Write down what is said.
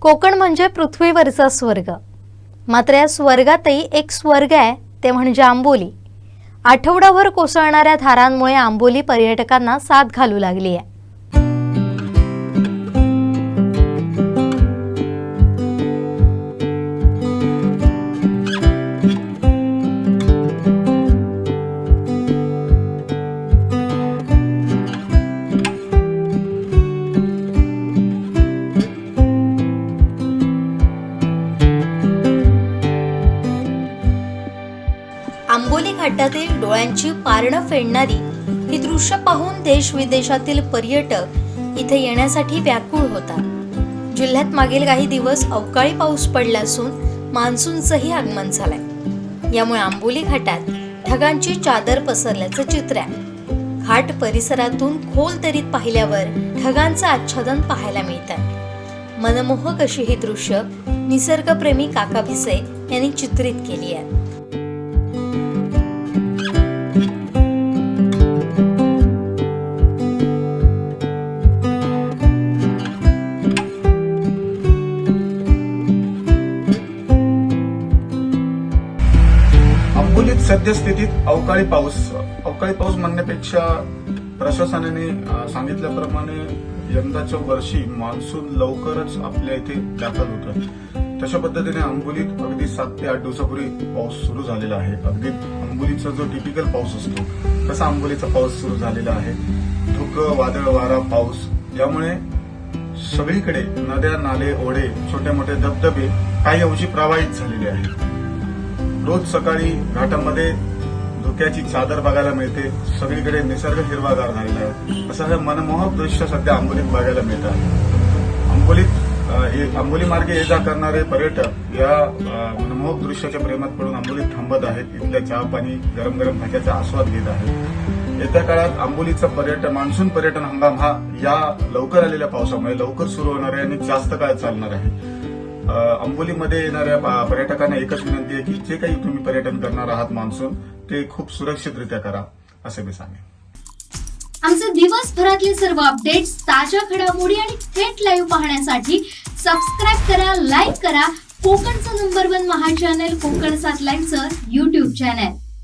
कोकण म्हणजे पृथ्वीवरचा स्वर्ग. मात्र या स्वर्गातही एक स्वर्ग आहे ते म्हणजे आंबोली. आठवडाभर कोसळणाऱ्या धारांमुळे आंबोली पर्यटकांना साथ घालू लागली आहे. आंबोली घाटातील डोळ्यांची पारणं फेडणारी ही दृश्य पाहून देश विदेशातील पर्यटक इथे येण्यासाठी व्याकुळ होता जिल्ह्यात मागील काही दिवस अवकाळी पाऊस पडला असून मान्सूनचंही आगमन झालंय. यामुळे आंबोली घाटात ढगांची चादर पसरल्याचं चित्र आहे. घाट परिसरातून खोल तरीत पाहिल्यावर ढगांचं आच्छादन पाहायला मिळत मनमोहक अशी ही दृश्य निसर्गप्रेमी काका भिसे यांनी चित्रित केली आहेत हिंगोलीत सद्यस्थितीत अवकाळी पाऊस अवकाळी पाऊस म्हणण्यापेक्षा प्रशासनाने सांगितल्याप्रमाणे यंदाच्या वर्षी मान्सून लवकरच आपल्या इथे दाखल होतं तशा पद्धतीने अंबोलीत अगदी सात ते आठ दिवसापूर्वी पाऊस सुरू झालेला आहे. अगदी अंबोलीचा जो टिपिकल पाऊस असतो तसा अंबोलीचा पाऊस सुरू झालेला आहे. धुकं वादळ वारा पाऊस यामुळे सगळीकडे नद्या नाले ओढे छोटे मोठे धबधबे काही अंशी प्रवाहित झालेले आहेत. रोज सकाळी घाटामध्ये धुक्याची चादर बघायला मिळते. सगळीकडे निसर्ग हिरवागार झालेला आहे. असं हे मनमोहक दृश्य सध्या आंबोलीत बघायला मिळत आहे. आंबोलीत आंबोली मार्गे ये जा करणारे पर्यटक या मनमोहक दृश्याच्या प्रेमात पडून आंबोलीत थांबत आहेत. इथल्या चहा पाणी गरम गरम भाज्याचा आस्वाद घेत आहेत. येत्या काळात आंबोलीचा पर्यटन मान्सून पर्यटन हंगाम हा या लवकर आलेल्या पावसामुळे लवकर सुरू होणार आहे आणि जास्त काळ चालणार आहे. अंबोलीमध्ये येणाऱ्या पर्यटकांना एकच विनंती आहे की जे काही तुम्ही पर्यटन करणार आहात मान्सून ते खूप सुरक्षितरित्या करा असे मी सांगेन. आमचे दिवसभरातले सर्व अपडेट्स ताज्या घडामोडी आणि थेट लाईव्ह पाहण्यासाठी सबस्क्राईब करा लाईक करा. कोकणचं number one Maha channel Konkan सात लाईनचं युट्यूब चॅनल